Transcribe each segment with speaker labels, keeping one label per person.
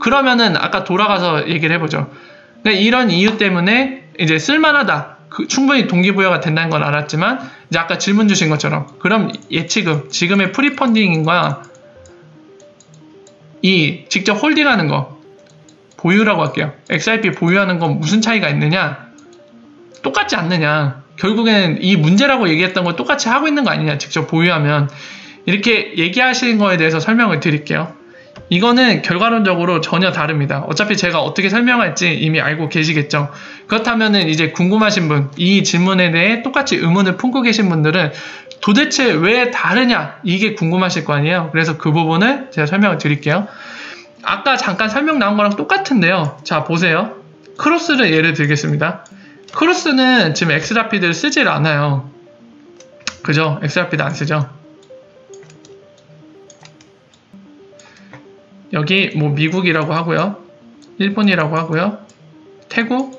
Speaker 1: 그러면은 아까 돌아가서 얘기를 해보죠. 그러니까 이런 이유 때문에 이제 쓸만하다. 그 충분히 동기부여가 된다는 건 알았지만 이제 아까 질문 주신 것처럼 그럼 예치금 지금의 프리펀딩과 이 직접 홀딩하는 거 보유라고 할게요. XRP 보유하는 건 무슨 차이가 있느냐? 똑같지 않느냐? 결국엔 이 문제라고 얘기했던 거 똑같이 하고 있는 거 아니냐? 직접 보유하면 이렇게 얘기하신 거에 대해서 설명을 드릴게요. 이거는 결과론적으로 전혀 다릅니다. 어차피 제가 어떻게 설명할지 이미 알고 계시겠죠. 그렇다면은 이제 궁금하신 분, 이 질문에 대해 똑같이 의문을 품고 계신 분들은 도대체 왜 다르냐? 이게 궁금하실 거 아니에요. 그래서 그 부분을 제가 설명을 드릴게요. 아까 잠깐 설명 나온 거랑 똑같은데요. 자, 보세요. 크로스를 예를 들겠습니다. 크로스는 지금 엑스라피드를 쓰질 않아요. 그죠? 엑스라피드 안 쓰죠? 여기 뭐 미국이라고 하고요. 일본이라고 하고요. 태국,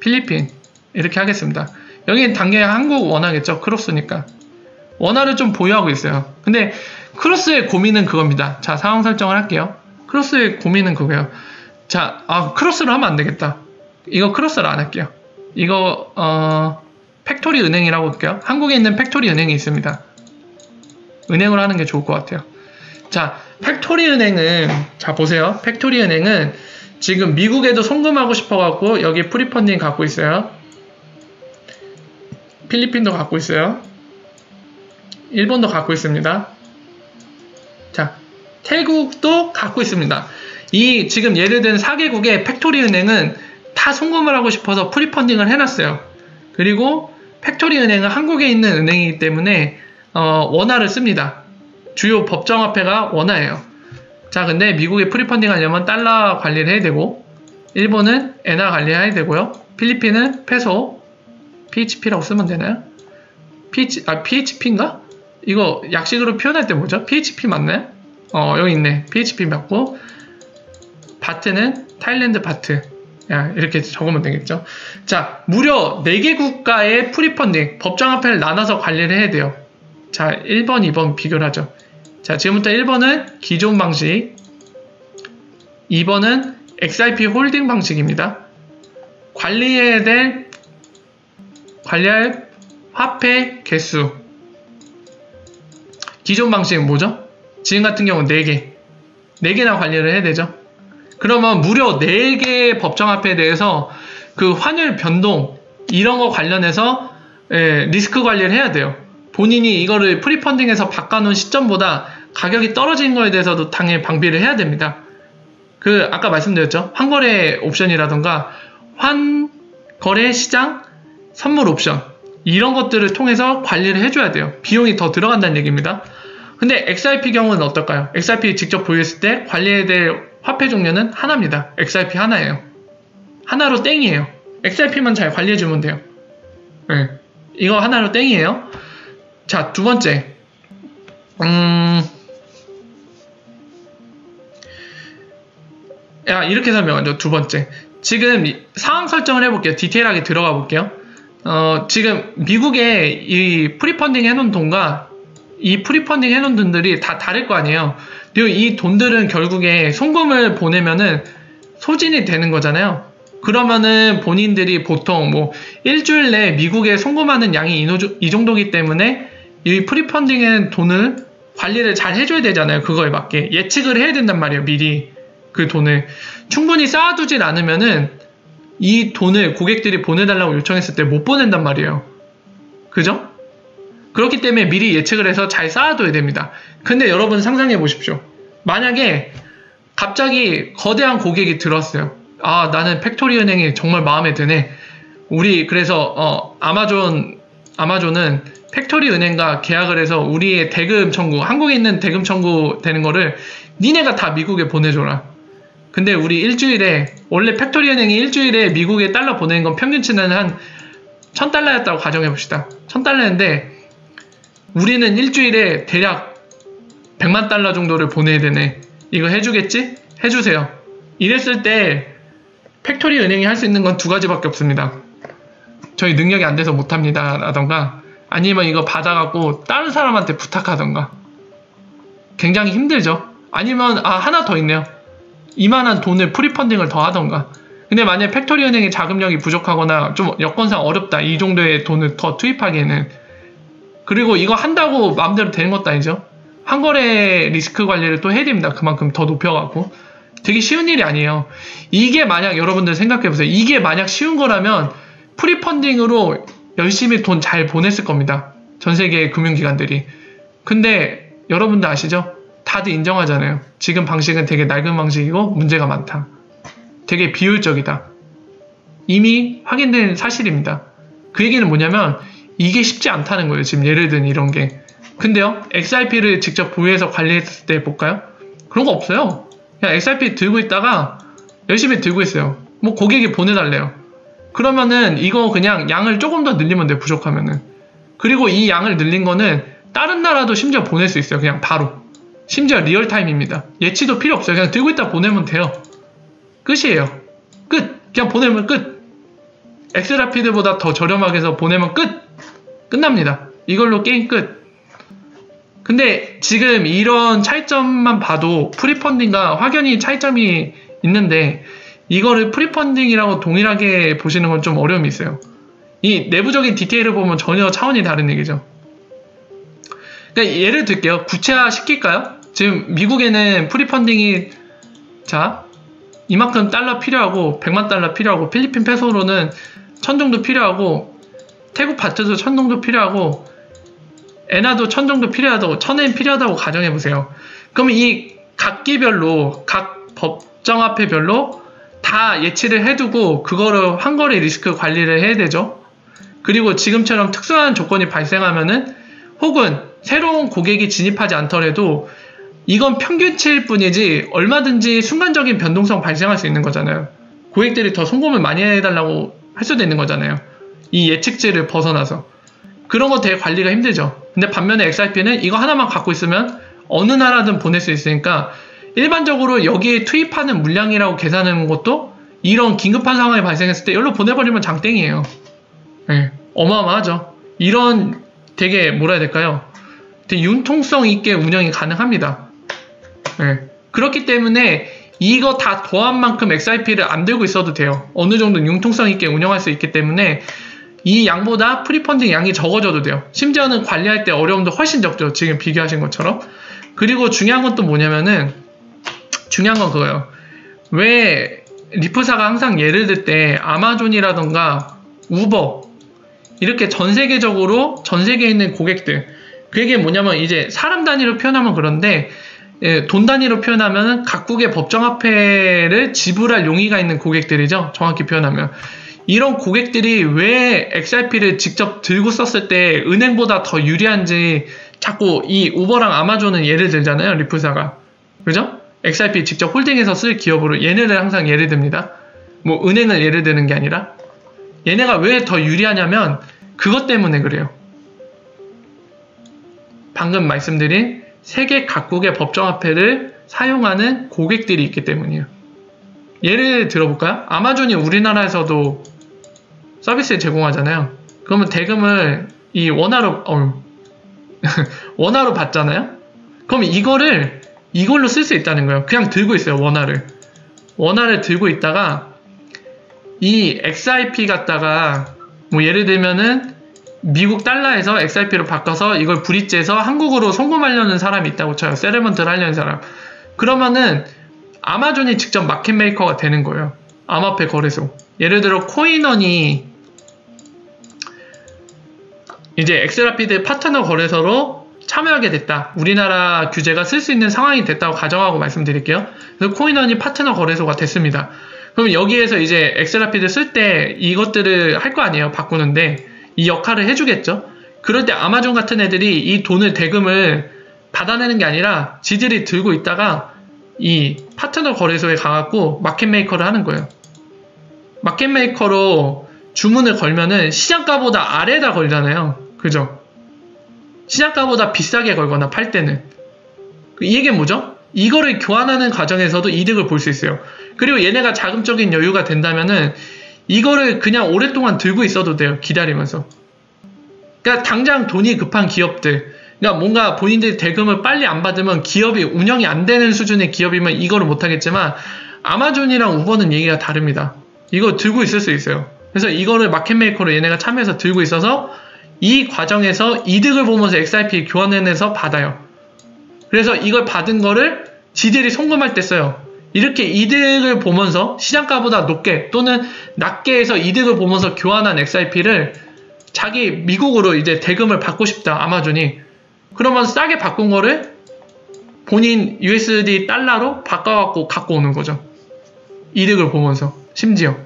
Speaker 1: 필리핀 이렇게 하겠습니다. 여기 당연히 한국 원화겠죠. 크로스니까. 원화를 좀 보유하고 있어요. 근데 크로스의 고민은 그겁니다. 자, 상황 설정을 할게요. 크로스의 고민은 그거예요. 자, 아, 크로스를 하면 안 되겠다. 이거 크로스를 안 할게요. 이거, 어, 팩토리 은행이라고 할게요. 한국에 있는 팩토리 은행이 있습니다. 은행으로 하는 게 좋을 것 같아요. 자, 팩토리 은행은 자 보세요. 팩토리 은행은 지금 미국에도 송금하고 싶어 갖고 여기 프리펀딩 갖고 있어요. 필리핀도 갖고 있어요. 일본도 갖고 있습니다. 자, 태국도 갖고 있습니다. 이 지금 예를 든 4개국의 팩토리 은행은 다 송금을 하고 싶어서 프리펀딩을 해놨어요. 그리고 팩토리 은행은 한국에 있는 은행이기 때문에 어, 원화를 씁니다. 주요 법정 화폐가 원화예요. 자, 근데 미국에 프리펀딩 하려면 달러 관리를 해야 되고, 일본은 엔화 관리해야 되고요. 필리핀은 페소, PHP라고 쓰면 되나요? PH, 아, PHP인가? 이거 약식으로 표현할 때 뭐죠? PHP 맞나요? 어, 여기 있네. PHP 맞고, 바트는 타일랜드 바트. 야, 이렇게 적으면 되겠죠. 자, 무려 4개 국가의 프리펀딩, 법정화폐를 나눠서 관리를 해야 돼요. 자, 1번, 2번 비교를 하죠. 자, 지금부터 1번은 기존 방식, 2번은 XIP 홀딩 방식입니다. 관리해야 될, 관리할 화폐 개수. 기존 방식은 뭐죠? 지금 같은 경우는 4개. 4개나 관리를 해야 되죠. 그러면 무려 4개의 법정화폐에 대해서 그 환율 변동, 이런 거 관련해서 예, 리스크 관리를 해야 돼요. 본인이 이거를 프리펀딩에서 바꿔놓은 시점보다 가격이 떨어진 거에 대해서도 당연히 방비를 해야 됩니다. 그 아까 말씀드렸죠. 환거래 옵션이라던가 환거래 시장 선물 옵션 이런 것들을 통해서 관리를 해줘야 돼요. 비용이 더 들어간다는 얘기입니다. 근데 XRP 경우는 어떨까요? XRP 직접 보유했을 때 관리해야 될 화폐 종류는 하나입니다. XRP 하나예요. 하나로 땡이에요. XRP만 잘 관리해주면 돼요. 네. 이거 하나로 땡이에요. 자, 두 번째. 음, 야, 이렇게 설명하죠. 두 번째. 지금 상황 설정을 해볼게요. 디테일하게 들어가 볼게요. 어, 지금 미국에 이 프리펀딩 해놓은 돈과 이 프리펀딩 해놓은 돈들이 다 다를 거 아니에요. 그리고 이 돈들은 결국에 송금을 보내면은 소진이 되는 거잖아요. 그러면은 본인들이 보통 뭐 일주일 내에 미국에 송금하는 양이 이 정도기 때문에 이 프리펀딩의 돈을 관리를 잘 해줘야 되잖아요. 그거에 맞게. 예측을 해야 된단 말이에요. 미리. 그 돈을. 충분히 쌓아두질 않으면은 이 돈을 고객들이 보내달라고 요청했을 때 못 보낸단 말이에요. 그죠? 그렇기 때문에 미리 예측을 해서 잘 쌓아둬야 됩니다. 근데 여러분 상상해 보십시오. 만약에 갑자기 거대한 고객이 들었어요. 아, 나는 팩토리 은행이 정말 마음에 드네. 우리 그래서 어, 아마존 아마존은 팩토리 은행과 계약을 해서 우리의 대금 청구, 한국에 있는 대금 청구 되는 거를 니네가 다 미국에 보내줘라. 근데 우리 일주일에, 원래 팩토리 은행이 일주일에 미국에 달러 보내는 건 평균치는 한 1000달러였다고 가정해봅시다. 1000달러인데, 우리는 일주일에 대략 100만 달러 정도를 보내야 되네. 이거 해주겠지? 해주세요. 이랬을 때, 팩토리 은행이 할 수 있는 건 두 가지밖에 없습니다. 저희 능력이 안 돼서 못합니다. 라던가, 아니면 이거 받아갖고 다른 사람한테 부탁하던가. 굉장히 힘들죠. 아니면 아 하나 더 있네요. 이만한 돈을 프리펀딩을 더 하던가. 근데 만약 팩토리 은행의 자금력이 부족하거나 좀 여건상 어렵다. 이 정도의 돈을 더 투입하기에는. 그리고 이거 한다고 마음대로 되는 것도 아니죠. 한 거래 리스크 관리를 또 해야 됩니다. 그만큼 더 높여갖고. 되게 쉬운 일이 아니에요. 이게 만약 여러분들 생각해보세요. 이게 만약 쉬운 거라면 프리펀딩으로 열심히 돈 잘 보냈을 겁니다. 전 세계 금융기관들이. 근데 여러분들 아시죠? 다들 인정하잖아요. 지금 방식은 되게 낡은 방식이고 문제가 많다. 되게 비효율적이다. 이미 확인된 사실입니다. 그 얘기는 뭐냐면 이게 쉽지 않다는 거예요. 지금 예를 든 이런 게. 근데요, XRP를 직접 보유해서 관리했을 때 볼까요? 그런 거 없어요. 그냥 XRP 들고 있다가 열심히 들고 있어요. 뭐 고객이 보내달래요. 그러면은 이거 그냥 양을 조금 더 늘리면 돼, 부족하면은. 그리고 이 양을 늘린 거는 다른 나라도 심지어 보낼 수 있어요. 그냥 바로. 심지어 리얼타임입니다. 예치도 필요 없어요. 그냥 들고 있다 보내면 돼요. 끝이에요. 끝! 그냥 보내면 끝! 엑스라피드보다 더 저렴하게 해서 보내면 끝! 끝납니다. 이걸로 게임 끝. 근데 지금 이런 차이점만 봐도 프리펀딩과 확연히 차이점이 있는데 이거를 프리펀딩이라고 동일하게 보시는 건 좀 어려움이 있어요. 이 내부적인 디테일을 보면 전혀 차원이 다른 얘기죠. 그러니까 예를 들게요. 구체화 시킬까요? 지금 미국에는 프리펀딩이 자 이만큼 달러 필요하고 100만 달러 필요하고 필리핀 페소로는 천 정도 필요하고 태국 바트도 천 정도 필요하고 엔화도 천 정도 필요하다고 천엔 필요하다고 가정해 보세요. 그럼 이 각기별로 각 법정화폐별로 다 예치를 해두고 그거를 환거래 리스크 관리를 해야 되죠. 그리고 지금처럼 특수한 조건이 발생하면은 혹은 새로운 고객이 진입하지 않더라도 이건 평균치일 뿐이지 얼마든지 순간적인 변동성 발생할 수 있는 거잖아요. 고객들이 더 송금을 많이 해달라고 할 수도 있는 거잖아요. 이 예측치를 벗어나서. 그런 거 되게 관리가 힘들죠. 근데 반면에 XRP는 이거 하나만 갖고 있으면 어느 나라든 보낼 수 있으니까 일반적으로 여기에 투입하는 물량이라고 계산하는 것도 이런 긴급한 상황이 발생했을 때 여기로 보내버리면 장땡이에요. 네, 어마어마하죠. 이런 되게 뭐라 해야 될까요? 되게 융통성 있게 운영이 가능합니다. 네. 그렇기 때문에 이거 다 더한 만큼 XIP를 안 들고 있어도 돼요. 어느 정도 융통성 있게 운영할 수 있기 때문에 이 양보다 프리펀딩 양이 적어져도 돼요. 심지어는 관리할 때 어려움도 훨씬 적죠. 지금 비교하신 것처럼. 그리고 중요한 건 또 뭐냐면은 중요한 건 그거예요. 왜 리프사가 항상 예를 들 때 아마존이라던가 우버 이렇게 전 세계적으로 전 세계에 있는 고객들 그게 뭐냐면 이제 사람 단위로 표현하면 그런데 예, 돈 단위로 표현하면 각국의 법정화폐를 지불할 용의가 있는 고객들이죠. 정확히 표현하면. 이런 고객들이 왜 XRP를 직접 들고 썼을 때 은행보다 더 유리한지 자꾸 이 우버랑 아마존은 예를 들잖아요. 리플사가. 그죠? XRP 직접 홀딩해서 쓸 기업으로 얘네를 항상 예를 듭니다. 뭐 은행을 예를 드는 게 아니라 얘네가 왜 더 유리하냐면 그것 때문에 그래요. 방금 말씀드린 세계 각국의 법정화폐를 사용하는 고객들이 있기 때문이에요. 예를 들어볼까요? 아마존이 우리나라에서도 서비스를 제공하잖아요. 그러면 대금을 이 원화로 어, 원화로 받잖아요. 그럼 이거를 이걸로 쓸 수 있다는 거예요. 그냥 들고 있어요 원화를 원화를 들고 있다가 이 XIP 갖다가 뭐 예를 들면은 미국 달러에서 XRP로 바꿔서 이걸 브릿지해서 한국으로 송금하려는 사람이 있다고 쳐요. 세레먼트를 하려는 사람. 그러면은 아마존이 직접 마켓 메이커가 되는 거예요. 암호화폐 거래소. 예를 들어 코인원이 이제 엑스라피드 파트너 거래소로 참여하게 됐다. 우리나라 규제가 쓸 수 있는 상황이 됐다고 가정하고 말씀드릴게요. 그래서 코인원이 파트너 거래소가 됐습니다. 그럼 여기에서 이제 엑스라피드 쓸 때 이것들을 할 거 아니에요. 바꾸는데 이 역할을 해주겠죠. 그럴 때 아마존 같은 애들이 이 돈을 대금을 받아내는 게 아니라 지들이 들고 있다가 이 파트너 거래소에 가갖고 마켓메이커를 하는 거예요. 마켓메이커로 주문을 걸면은 시장가보다 아래다 걸잖아요. 그죠? 시장가보다 비싸게 걸거나 팔 때는. 이 얘기는 뭐죠? 이거를 교환하는 과정에서도 이득을 볼 수 있어요. 그리고 얘네가 자금적인 여유가 된다면은 이거를 그냥 오랫동안 들고 있어도 돼요. 기다리면서. 그러니까 당장 돈이 급한 기업들, 그러니까 뭔가 본인들이 대금을 빨리 안 받으면 기업이 운영이 안 되는 수준의 기업이면 이거를 못 하겠지만 아마존이랑 우버는 얘기가 다릅니다. 이거 들고 있을 수 있어요. 그래서 이거를 마켓메이커로 얘네가 참여해서 들고 있어서 이 과정에서 이득을 보면서 XRP 교환해내서 받아요. 그래서 이걸 받은 거를 지들이 송금할 때 써요. 이렇게 이득을 보면서 시장가보다 높게 또는 낮게 해서 이득을 보면서 교환한 XRP를 자기 미국으로 이제 대금을 받고 싶다 아마존이 그러면 싸게 바꾼 거를 본인 USD 달러로 바꿔갖고 갖고 오는 거죠. 이득을 보면서 심지어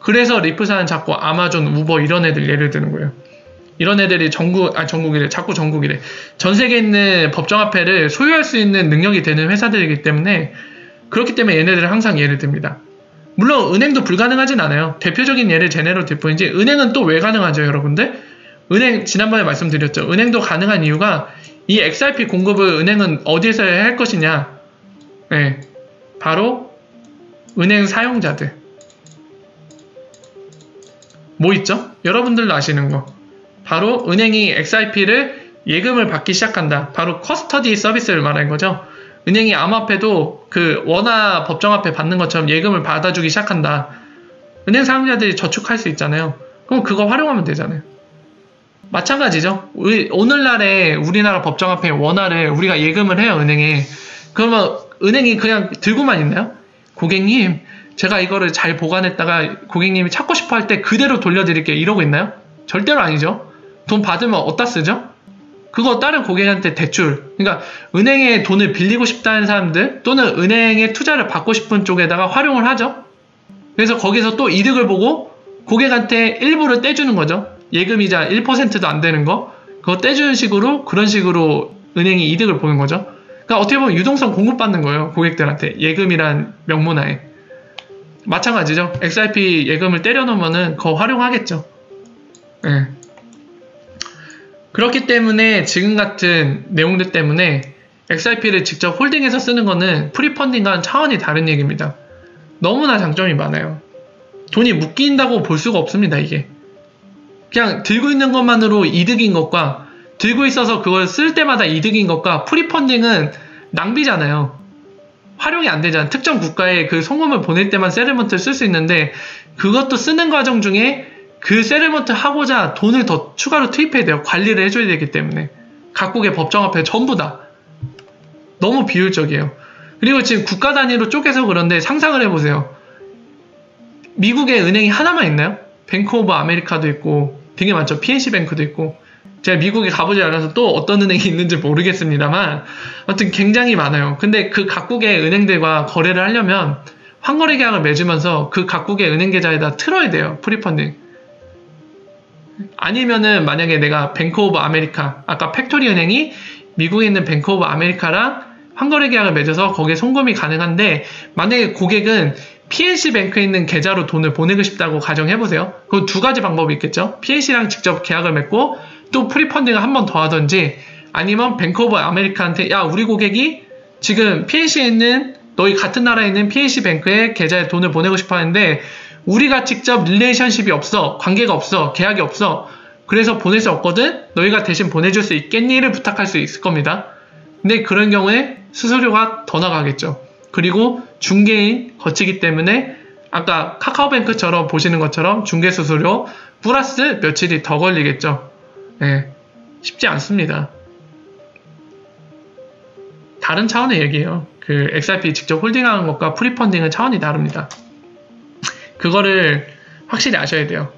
Speaker 1: 그래서 리프사는 자꾸 아마존, 우버 이런 애들 예를 드는 거예요. 이런 애들이 전국, 아, 전국이래. 자꾸 전국이래. 전 세계에 있는 법정화폐를 소유할 수 있는 능력이 되는 회사들이기 때문에 그렇기 때문에 얘네들은 항상 예를 듭니다. 물론 은행도 불가능하진 않아요. 대표적인 예를 제네로 들 뿐이지 은행은 또 왜 가능하죠, 여러분들? 은행 지난번에 말씀드렸죠. 은행도 가능한 이유가 이 XRP 공급을 은행은 어디에서 해야 할 것이냐? 네, 바로 은행 사용자들. 뭐 있죠? 여러분들도 아시는 거. 바로 은행이 XRP를 예금을 받기 시작한다. 바로 커스터디 서비스를 말하는 거죠. 은행이 암호화폐도 그 원화 법정화폐 받는 것처럼 예금을 받아주기 시작한다. 은행 사용자들이 저축할 수 있잖아요. 그럼 그거 활용하면 되잖아요. 마찬가지죠. 오늘날에 우리나라 법정화폐 원화를 우리가 예금을 해요, 은행에. 그러면 은행이 그냥 들고만 있나요? 고객님, 제가 이거를 잘 보관했다가 고객님이 찾고 싶어 할 때 그대로 돌려드릴게요. 이러고 있나요? 절대로 아니죠. 돈 받으면 어디다 쓰죠? 그거 다른 고객한테 대출. 그러니까 은행에 돈을 빌리고 싶다는 사람들 또는 은행에 투자를 받고 싶은 쪽에다가 활용을 하죠. 그래서 거기서 또 이득을 보고 고객한테 일부를 떼주는 거죠. 예금이자 1%도 안 되는 거. 그거 떼주는 식으로 그런 식으로 은행이 이득을 보는 거죠. 그러니까 어떻게 보면 유동성 공급받는 거예요. 고객들한테. 예금이란 명문화에. 마찬가지죠. XRP 예금을 때려놓으면은 그거 활용하겠죠. 네. 그렇기 때문에 지금 같은 내용들 때문에 XRP를 직접 홀딩해서 쓰는 거는 프리펀딩과는 차원이 다른 얘기입니다. 너무나 장점이 많아요. 돈이 묶인다고 볼 수가 없습니다, 이게. 그냥 들고 있는 것만으로 이득인 것과 들고 있어서 그걸 쓸 때마다 이득인 것과 프리펀딩은 낭비잖아요. 활용이 안 되잖아. 특정 국가에 그 송금을 보낼 때만 세르먼트를 쓸 수 있는데 그것도 쓰는 과정 중에 그 세르먼트 하고자 돈을 더 추가로 투입해야 돼요. 관리를 해줘야 되기 때문에. 각국의 법정화폐 전부 다. 너무 비효율적이에요. 그리고 지금 국가 단위로 쪼개서 그런데 상상을 해보세요. 미국의 은행이 하나만 있나요? 뱅크 오브 아메리카도 있고 되게 많죠. PNC 뱅크도 있고 제가 미국에 가보지 않아서 또 어떤 은행이 있는지 모르겠습니다만 아무튼 굉장히 많아요. 근데 그 각국의 은행들과 거래를 하려면 환거래 계약을 맺으면서 그 각국의 은행 계좌에다 틀어야 돼요. 프리펀딩. 아니면은 만약에 내가 뱅크 오브 아메리카 아까 팩토리 은행이 미국에 있는 뱅크 오브 아메리카랑 환거래 계약을 맺어서 거기에 송금이 가능한데 만약에 고객은 PNC 뱅크에 있는 계좌로 돈을 보내고 싶다고 가정해 보세요. 그 두 가지 방법이 있겠죠. PNC랑 직접 계약을 맺고 또 프리펀딩을 한 번 더 하든지 아니면 뱅크 오브 아메리카한테 야 우리 고객이 지금 PNC에 있는 너희 같은 나라에 있는 PNC 뱅크에 계좌에 돈을 보내고 싶어 하는데 우리가 직접 릴레이션십이 없어 관계가 없어 계약이 없어 그래서 보낼 수 없거든 너희가 대신 보내줄 수 있겠니를 부탁할 수 있을 겁니다 근데 그런 경우에 수수료가 더 나가겠죠 그리고 중개인 거치기 때문에 아까 카카오뱅크처럼 보시는 것처럼 중개 수수료 플러스 며칠이 더 걸리겠죠. 네, 쉽지 않습니다. 다른 차원의 얘기예요. 그 XRP 직접 홀딩하는 것과 프리펀딩은 차원이 다릅니다. 그거를 확실히 아셔야 돼요.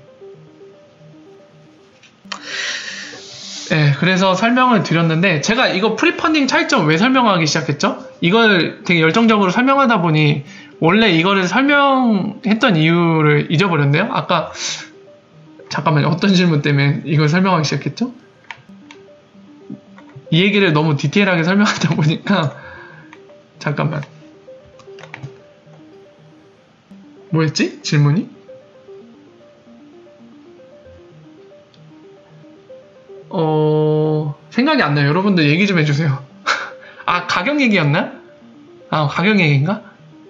Speaker 1: 네, 그래서 설명을 드렸는데 제가 이거 프리펀딩 차이점 왜 설명하기 시작했죠? 이걸 되게 열정적으로 설명하다 보니 원래 이거를 설명했던 이유를 잊어버렸네요. 아까 잠깐만요. 어떤 질문 때문에 이걸 설명하기 시작했죠? 이 얘기를 너무 디테일하게 설명하다 보니까 잠깐만 뭐였지? 질문이? 어, 생각이 안 나요. 여러분들 얘기 좀 해주세요. 아, 가격 얘기였나? 아, 가격 얘기인가?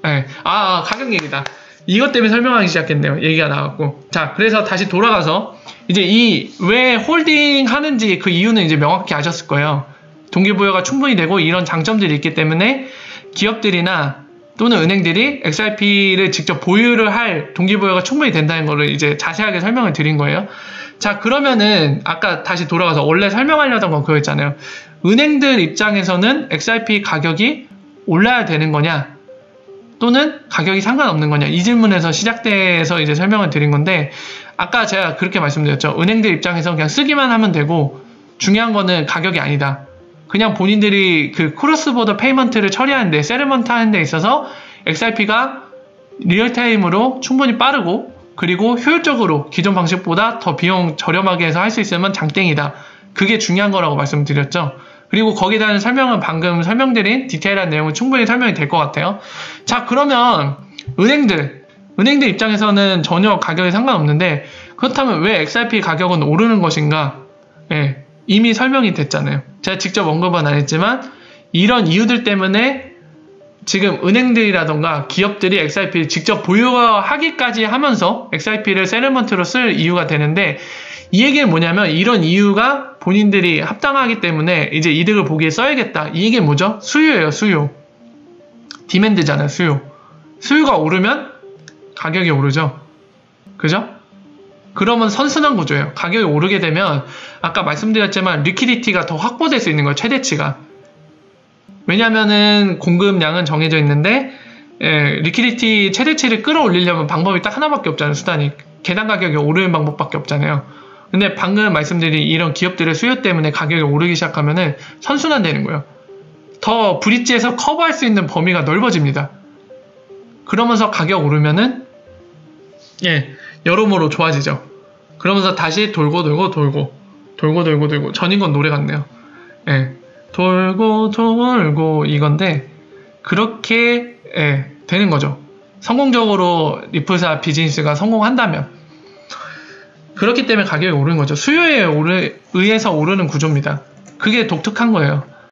Speaker 1: 네. 아, 아, 가격 얘기다. 이것 때문에 설명하기 시작했네요. 얘기가 나왔고. 자, 그래서 다시 돌아가서 이제 이 왜 홀딩 하는지 그 이유는 이제 명확히 아셨을 거예요. 동기부여가 충분히 되고 이런 장점들이 있기 때문에 기업들이나 또는 은행들이 XRP를 직접 보유를 할 동기부여가 충분히 된다는 것을 이제 자세하게 설명을 드린 거예요. 자, 그러면은 아까 다시 돌아가서 원래 설명하려던 건 그거였잖아요. 은행들 입장에서는 XRP 가격이 올라야 되는 거냐? 또는 가격이 상관없는 거냐? 이 질문에서 시작돼서 이제 설명을 드린 건데 아까 제가 그렇게 말씀드렸죠. 은행들 입장에서 그냥 쓰기만 하면 되고 중요한 거는 가격이 아니다. 그냥 본인들이 그 크로스보더 페이먼트를 처리하는데 세르먼트 하는 데 있어서 XRP가 리얼타임으로 충분히 빠르고 그리고 효율적으로 기존 방식보다 더 비용 저렴하게 해서 할 수 있으면 장땡이다. 그게 중요한 거라고 말씀드렸죠. 그리고 거기에 대한 설명은 방금 설명드린 디테일한 내용은 충분히 설명이 될 것 같아요. 자, 그러면 은행들, 은행들 입장에서는 전혀 가격이 상관없는데 그렇다면 왜 XRP 가격은 오르는 것인가? 예, 이미 설명이 됐잖아요. 제가 직접 언급은 안 했지만 이런 이유들 때문에 지금 은행들이라던가 기업들이 XRP를 직접 보유하기까지 하면서 XRP를 세르먼트로 쓸 이유가 되는데 이 얘기는 뭐냐면 이런 이유가 본인들이 합당하기 때문에 이제 이득을 보기에 써야겠다. 이 얘기는 뭐죠? 수요예요, 수요. 디맨드잖아요, 수요. 수요가 오르면 가격이 오르죠. 그죠? 그러면 선순환 구조예요. 가격이 오르게 되면 아까 말씀드렸지만 리퀴디티가 더 확보될 수 있는 거예요, 최대치가. 왜냐면은 공급량은 정해져 있는데 예, 리퀴디티 최대치를 끌어올리려면 방법이 딱 하나밖에 없잖아요. 수단이 계단 가격이 오르는 방법밖에 없잖아요. 근데 방금 말씀드린 이런 기업들의 수요 때문에 가격이 오르기 시작하면은 선순환 되는 거예요. 더 브릿지에서 커버할 수 있는 범위가 넓어집니다. 그러면서 가격 오르면은 예 여러모로 좋아지죠. 그러면서 다시 돌고 돌고 돌고 돌고 돌고 돌고 전인건 노래 같네요. 예 돌고 돌고 이건데 그렇게 예, 되는 거죠. 성공적으로 리플사 비즈니스가 성공한다면 그렇기 때문에 가격이 오르는 거죠. 수요에 오르, 의해서 오르는 구조입니다. 그게 독특한 거예요.